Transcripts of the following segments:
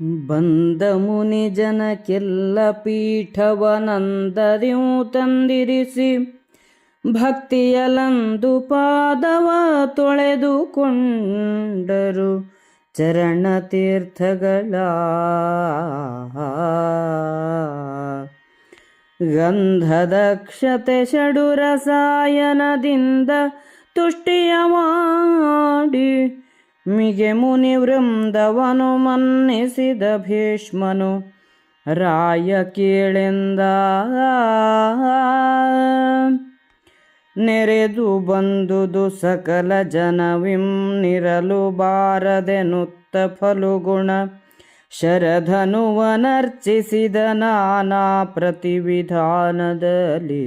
ಬಂದ ಮುನಿ ಜನಕ್ಕೆಲ್ಲ ಪೀಠವನಂದರಿವು ತಂದಿರಿಸಿ, ಭಕ್ತಿಯಲಂದು ಪಾದವ ತೊಳೆದುಕೊಂಡರು ಚರಣ ತೀರ್ಥಗಳ. ಗಂಧದಕ್ಷತೆ ಷಡು ರಸಾಯನದಿಂದ ತುಷ್ಟಿಯ ಮಾಡಿ ಮಿಗೆ ಮುನಿ ವೃಂದವನು ಮನ್ನಿಸಿದ ಭೀಷ್ಮನು ರಾಯ ಕೇಳೆಂದ. ನೆರೆದು ಬಂದುದು ಸಕಲ ಜನವಿಂ ಬಾರದೆನುತ್ತ ಫಲುಗುಣ. ಶರಧನುವನರ್ಚಿಸಿದ ನಾನಾ ಪ್ರತಿವಿಧಾನದಲ್ಲಿ.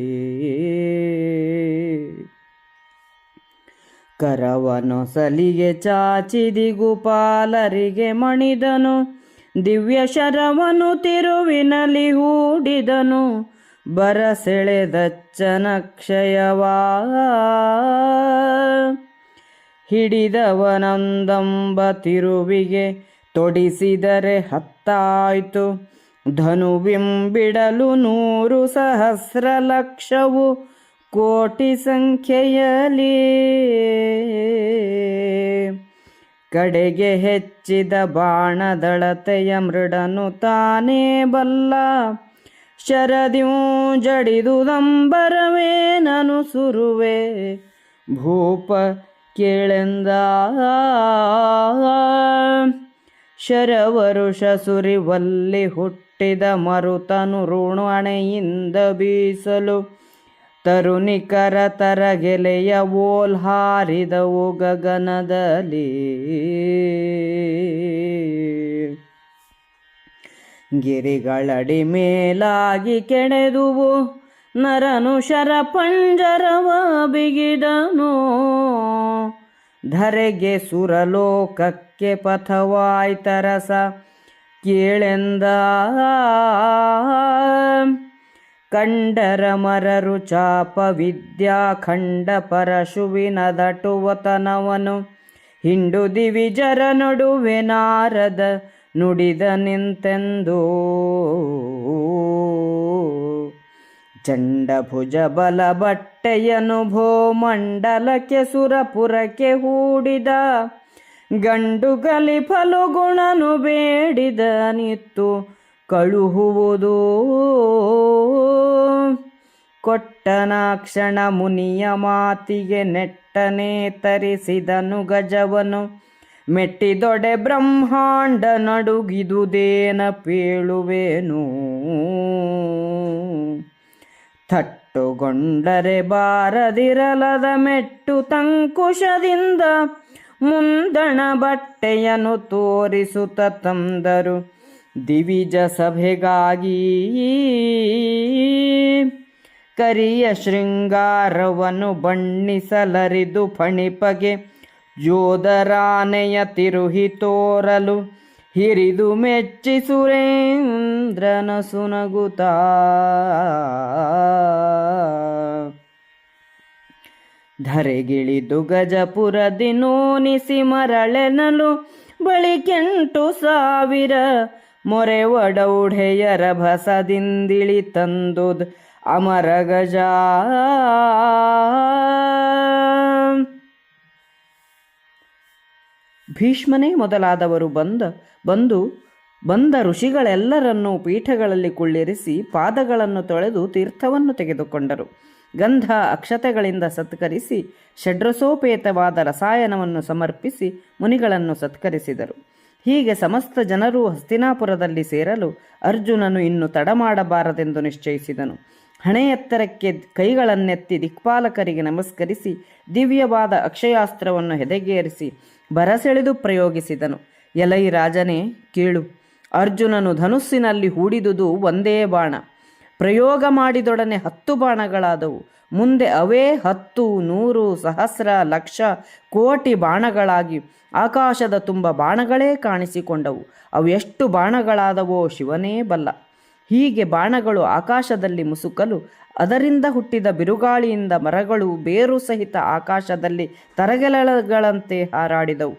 ಕರವನು ಸಲಿಗೆ ಚಾಚಿದಿ ಪಾಲರಿಗೆ ಮಣಿದನು. ದಿವ್ಯ ಶರವನು ತಿರುವಿನಲಿ ಹೂಡಿದನು. ಬರಸೆಳೆದಚ್ಚನ ಕ್ಷಯವಾ ಹಿಡಿದವನಂದಂಬ ತಿರುವಿಗೆ ತೊಡಿಸಿದರೆ ಹತ್ತಾಯ್ತು. ಧನುವಿಂಬಿಡಲು ನೂರು ಸಹಸ್ರ ಲಕ್ಷವು ಕೋಟಿ ಸಂಖ್ಯೆಯಲಿ ಕಡೆಗೆ ಹೆಚ್ಚಿದ ಬಾಣದಳತೆಯ ಮೃಡನು ತಾನೇ ಬಲ್ಲ. ಶರದಿಯೂ ಜಡಿದು ನಾನು ಸುರುವೆ. ಭೂಪ ಕೇಳೆಂದ ಶರವರುಷ ಸುರಿವಲ್ಲಿ ಹುಟ್ಟಿದ ಮರುತನು ಋಣಣೆಯಿಂದ ಬೀಸಲು ತರುಣಿಕರ ತರಗೆಲೆಯ ಓಲ್ ಹಾರಿದವು ಗಗನದಲ್ಲಿ. ಗಿರಿಗಳಡಿ ಮೇಲಾಗಿ ಕೆಣೆದುವು ನರನು ಶರ ಪಂಜರವ ಬಿಗಿದನು. ಧರೆಗೆ ಸುರಲೋಕಕ್ಕೆ ಪಥವಾಯ್ತರಸ ಕೇಳೆಂದ ಕಂಡರ ಮರರು ಚಾಪ ವಿದ್ಯಾ ಖಂಡ ಪರಶುವಿನ ದಟುವತನವನು. ಹಿಂಡು ದಿವಿಜರ ನಡುವೆ ನಾರದ ನುಡಿದ ನಿಂತೆಂದು. ಚಂಡಭುಜ ಬಲ ಬಟ್ಟೆಯನು ಭೂಮಂಡಲಕ್ಕೆ ಸುರಪುರಕ್ಕೆ ಹೂಡಿದ. ಗಂಡು ಗಲಿ ಫಲುಗುಣನು ಬೇಡಿದ ನಿತ್ತು ಕಳುಹುವುದು? ಕೊಟ್ಟನ ಕ್ಷಣ ಮುನಿಯ ಮಾತಿಗೆ ನೆಟ್ಟನೆ ತರಿಸಿದನು ಗಜವನು. ಮೆಟ್ಟಿದೊಡೆ ಬ್ರಹ್ಮಾಂಡ ನಡುಗಿದುದೇನ ಪೇಳುವೇನು. ತಟ್ಟುಗೊಂಡರೆ ಬಾರದಿರಲದ ಮೆಟ್ಟು ತಂಕುಶದಿಂದ ಮುಂದಣ ಬಟ್ಟೆಯನ್ನು ತೋರಿಸುತ್ತ ತಂದರು. ದಿವಿಜ ಸಭೆಗಾಗಿ ಕರಿಯ ಶೃಂಗಾರವನ್ನು ಬಣ್ಣಿಸಲರಿದು ಫಣಿಪಗೆ ಯೋಧರಾನೆಯ ತಿರುಹಿ ತೋರಲು ಹಿರಿದು ಮೆಚ್ಚಿ ಸುರೇಂದ್ರನ ಸುನಗುತ. ಧರೆಗಿಳಿದು ಗಜಪುರದಿ ನೋನಿಸಿ ಮರಳೆನಲು ಬಳಿಕೆಂಟು ಸಾವಿರ ಮೊರೆ ಒಡೌಢೆಯರ ಭಸದಿಂದಿಳಿ ತಂದುದ್ ಅಮರ ಗಜ ಭೀಷ್ಮನೇ ಮೊದಲಾದವರು ಬಂದ, ಬಂದು, ಬಂದ ಋಷಿಗಳೆಲ್ಲರನ್ನೂ ಪೀಠಗಳಲ್ಲಿ ಕುಳ್ಳಿರಿಸಿ ಪಾದಗಳನ್ನು ತೊಳೆದು ತೀರ್ಥವನ್ನು ತೆಗೆದುಕೊಂಡರು. ಗಂಧ ಅಕ್ಷತೆಗಳಿಂದ ಸತ್ಕರಿಸಿ, ಷಡ್ರಸೋಪೇತವಾದ ರಸಾಯನವನ್ನು ಸಮರ್ಪಿಸಿ ಮುನಿಗಳನ್ನು ಸತ್ಕರಿಸಿದರು. ಹೀಗೆ ಸಮಸ್ತ ಜನರು ಹಸ್ತಿನಾಪುರದಲ್ಲಿ ಸೇರಲು ಅರ್ಜುನನು ಇನ್ನು ತಡ ಮಾಡಬಾರದೆಂದು ನಿಶ್ಚಯಿಸಿದನು. ಹಣೆ ಎತ್ತರಕ್ಕೆ ಕೈಗಳನ್ನೆತ್ತಿ ದಿಕ್ಪಾಲಕರಿಗೆ ನಮಸ್ಕರಿಸಿ ದಿವ್ಯವಾದ ಅಕ್ಷಯಾಸ್ತ್ರವನ್ನು ಹೆದೆಗೇರಿಸಿ ಬರಸೆಳೆದು ಪ್ರಯೋಗಿಸಿದನು. ಎಲೈ ರಾಜನೇ, ಕೇಳು. ಅರ್ಜುನನು ಧನುಸ್ಸಿನಲ್ಲಿ ಹೂಡಿದುದು ಒಂದೇ ಬಾಣ. ಪ್ರಯೋಗ ಮಾಡಿದೊಡನೆ ಹತ್ತು ಬಾಣಗಳಾದವು. ಮುಂದೆ ಅವೇ ಹತ್ತು, ನೂರು, ಸಹಸ್ರ, ಲಕ್ಷ, ಕೋಟಿ ಬಾಣಗಳಾಗಿ ಆಕಾಶದ ತುಂಬ ಬಾಣಗಳೇ ಕಾಣಿಸಿಕೊಂಡವು. ಅವು ಎಷ್ಟು ಬಾಣಗಳಾದವೋ ಶಿವನೇ ಬಲ್ಲ. ಹೀಗೆ ಬಾಣಗಳು ಆಕಾಶದಲ್ಲಿ ಮುಸುಕಲು, ಅದರಿಂದ ಹುಟ್ಟಿದ ಬಿರುಗಾಳಿಯಿಂದ ಮರಗಳು ಬೇರು ಸಹಿತ ಆಕಾಶದಲ್ಲಿ ತರಗೆಲಗಳಂತೆ ಹಾರಾಡಿದವು.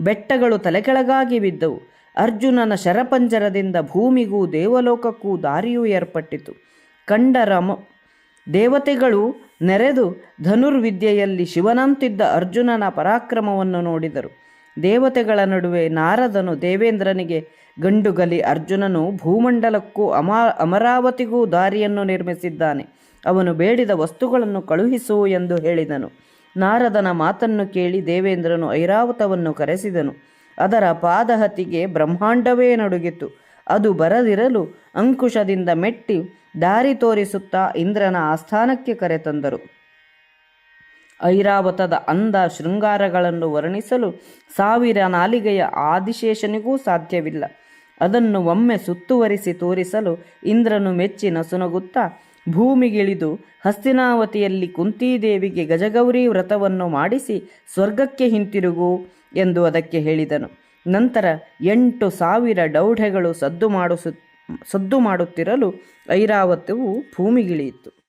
ಬೆಟ್ಟಗಳು ತಲೆಕೆಳಗಾಗಿ ಬಿದ್ದವು. ಅರ್ಜುನನ ಶರಪಂಜರದಿಂದ ಭೂಮಿಗೂ ದೇವಲೋಕಕ್ಕೂ ದಾರಿಯೂ ಏರ್ಪಟ್ಟಿತು. ಕಂಡ ರಮ ದೇವತೆಗಳು ನೆರೆದು ಧನುರ್ವಿದ್ಯೆಯಲ್ಲಿ ಶಿವನಂತಿದ್ದ ಅರ್ಜುನನ ಪರಾಕ್ರಮವನ್ನು ನೋಡಿದರು. ದೇವತೆಗಳ ನಡುವೆ ನಾರದನು ದೇವೇಂದ್ರನಿಗೆ ಗಂಡುಗಲಿ ಅರ್ಜುನನು ಭೂಮಂಡಲಕ್ಕೂ ಅಮ ಅಮರಾವತಿಗೂ ದಾರಿಯನ್ನು ನಿರ್ಮಿಸಿದ್ದಾನೆ. ಅವನು ಬೇಡಿದ ವಸ್ತುಗಳನ್ನು ಕಳುಹಿಸು ಎಂದು ಹೇಳಿದನು. ನಾರದನ ಮಾತನ್ನು ಕೇಳಿ ದೇವೇಂದ್ರನು ಐರಾವತವನ್ನು ಕರೆಸಿದನು. ಅದರ ಪಾದಹತಿಗೆ ಬ್ರಹ್ಮಾಂಡವೇ ನಡುಗಿತು. ಅದು ಬರದಿರಲು ಅಂಕುಶದಿಂದ ಮೆಟ್ಟಿ ದಾರಿ ತೋರಿಸುತ್ತಾ ಇಂದ್ರನ ಆಸ್ಥಾನಕ್ಕೆ ಕರೆತಂದರು ಐರಾವತದ ಅಂದ ಶೃಂಗಾರಗಳನ್ನು ವರ್ಣಿಸಲು ಸಾವಿರ ನಾಲಿಗೆಯ ಆದಿಶೇಷನಿಗೂ ಸಾಧ್ಯವಿಲ್ಲ. ಅದನ್ನು ಒಮ್ಮೆ ಸುತ್ತುವರಿಸಿ ತೋರಿಸಲು ಇಂದ್ರನು ಮೆಚ್ಚಿ ನಸುನಗುತ್ತಾ ಭೂಮಿಗಿಳಿದು ಹಸ್ತಿನಾವತಿಯಲ್ಲಿ ಕುಂತಿದೇವಿಗೆ ಗಜಗೌರಿ ವ್ರತವನ್ನು ಮಾಡಿಸಿ ಸ್ವರ್ಗಕ್ಕೆ ಹಿಂತಿರುಗು ಎಂದು ಅದಕ್ಕೆ ಹೇಳಿದನು. ನಂತರ ಎಂಟು ಸಾವಿರ ಡೌಢೆಗಳು ಸದ್ದು ಮಾಡಿಸು, ಸದ್ದು ಮಾಡುತ್ತಿರಲು ಐರಾವತವು ಭೂಮಿಗಿಳಿಯಿತು.